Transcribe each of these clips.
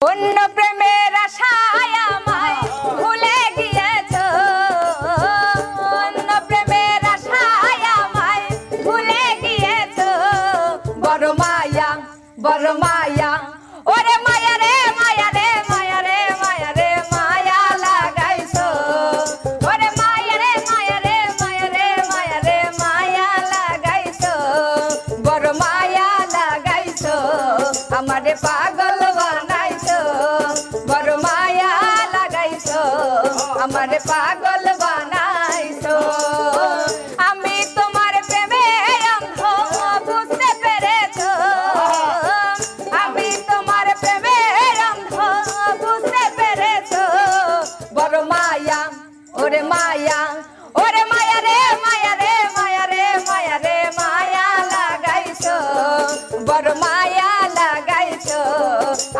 অন্য প্রেমের আশায় আমায় ভুলে গিয়েছ। অন্য প্রেমের আশায় আমায় ভুলে গিয়েছ। বড় মায়া বড় মায়া, ওরে মায়া রে মায়া রে মায়া রে মায়া রে, মায়া লাগাইছো। ওরে মায়া রে মায়া রে মায়া রে মায়া রে, মায়া লাগাইছো। বড় মায়া লাগাইছো। আমারে পাগল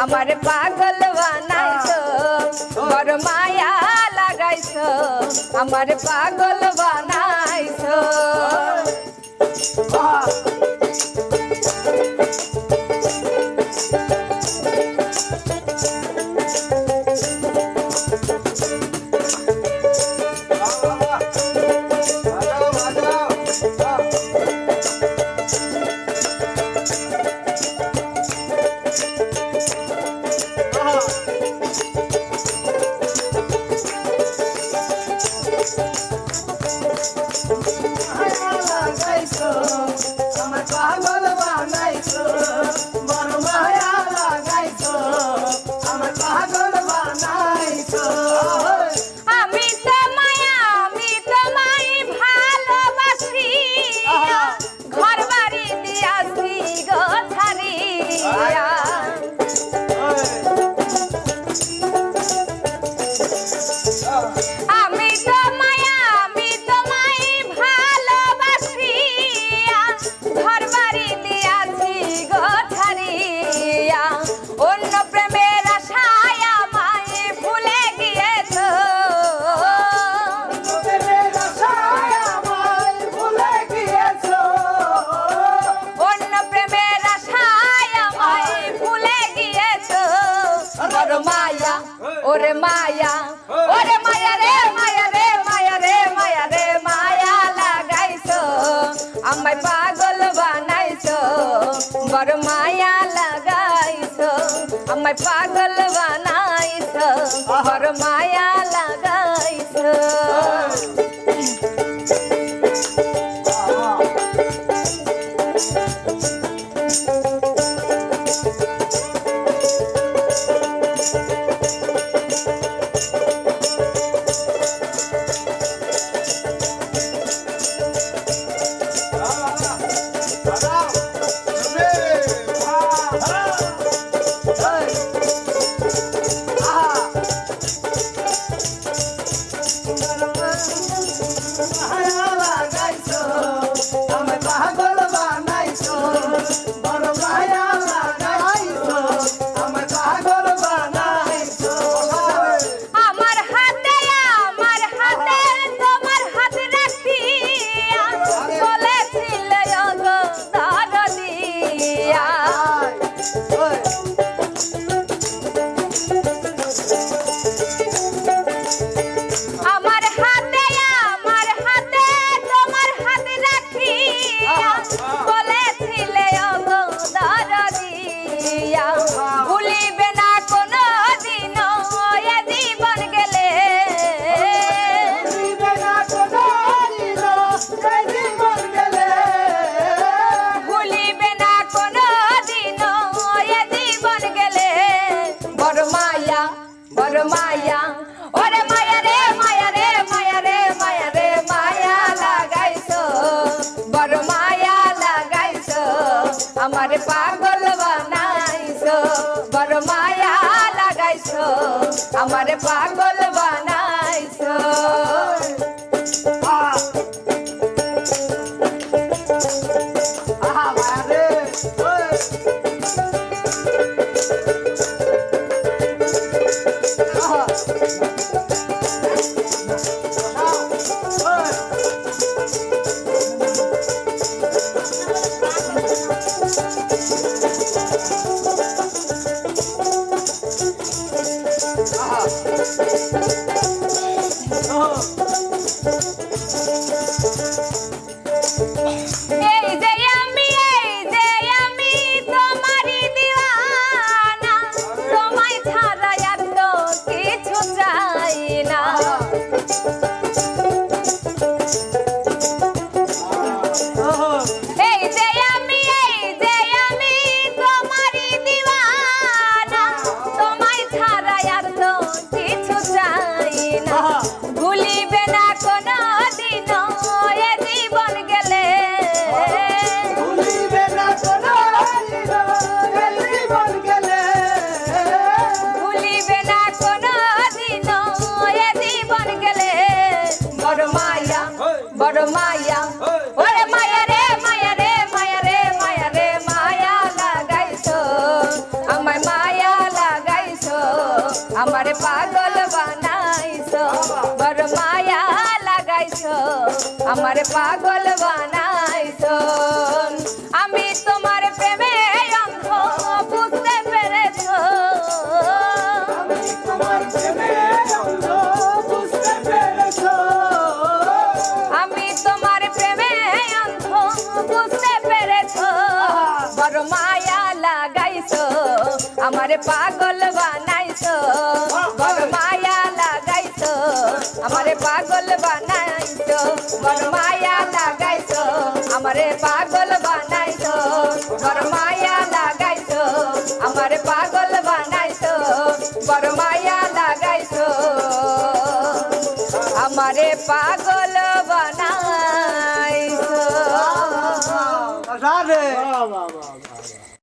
আমার পাগল বানাইছো বড় মায়া লাগাইছো আমার পাগল বানাইছো ওরে মায়া ওরে মায়া রে মায়া রে মায়া রে মায়া রে, মায়া লাগাইছো, আমায় পাগল বানাইছো, বড় মায়া লাগাইছো, আমায় পাগল বানাইছো, বড় মায়া লাগাইছো। Hey. আমার পাগল বানাইছো বড় মায়া লাগাইছো আমার পাগল বানাইছো। Oh. আহা মায়া। ওরে মায়া রে মায়া রে মায়া রে মায়া রে, মায়া লাগাইছো। আমার মায়া লাগাইছো, আমার পাগল বানাইছো। বড় মায়া লাগাইছো, আমার পাগল বানাইছো। আমার পাগল বানাইছো।